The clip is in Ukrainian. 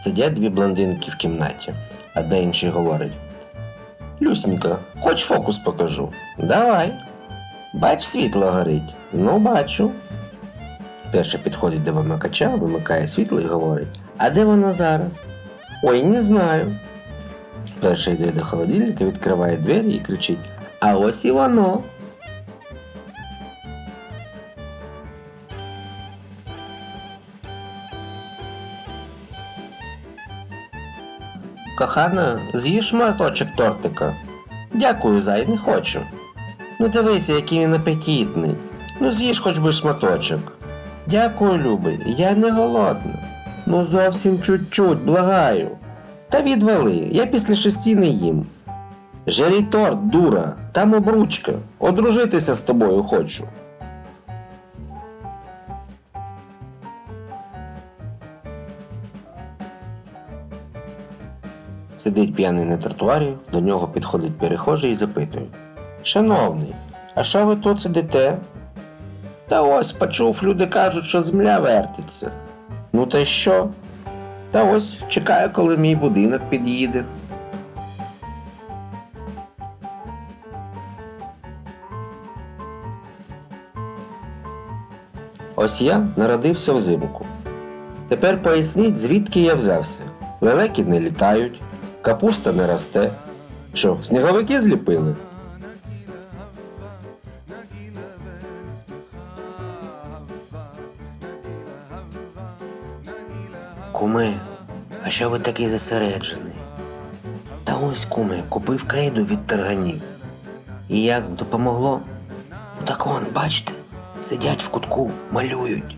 Сидять дві блондинки в кімнаті. Одна іншій говорить. Люсенька, хоч фокус покажу. Давай. Бач, світло горить. Ну, бачу. Перша підходить до вимикача, вимикає світло і говорить: А де воно зараз? Ой, не знаю. Перша йде до холодильника, відкриває двері і кричить: А ось і воно. Кохана, з'їж шматочок тортика. Дякую, зай, не хочу. Ну дивися, який він апетитний. Ну з'їж хоч би шматочок. Дякую, любий, я не голодна. Ну зовсім чуть-чуть, благаю. Та відвали, я після шести не їм. Жарій торт, дура, там обручка. Одружитися з тобою хочу. Сидить п'яний на тротуарі, до нього підходить перехожий і запитує. Шановний, а що ви тут сидите? Та ось почув, люди кажуть, що земля вертиться. Ну та й що? Та ось чекаю, коли мій будинок під'їде. Ось я народився взимку. Тепер поясніть, звідки я взявся. Лелеки не літають, капуста не росте. Що, сніговики зліпили? Куме, а що ви такий зосереджений? Та ось, куме, купив крейду від тарганів. І як допомогло? Так вон, бачите, сидять в кутку, малюють.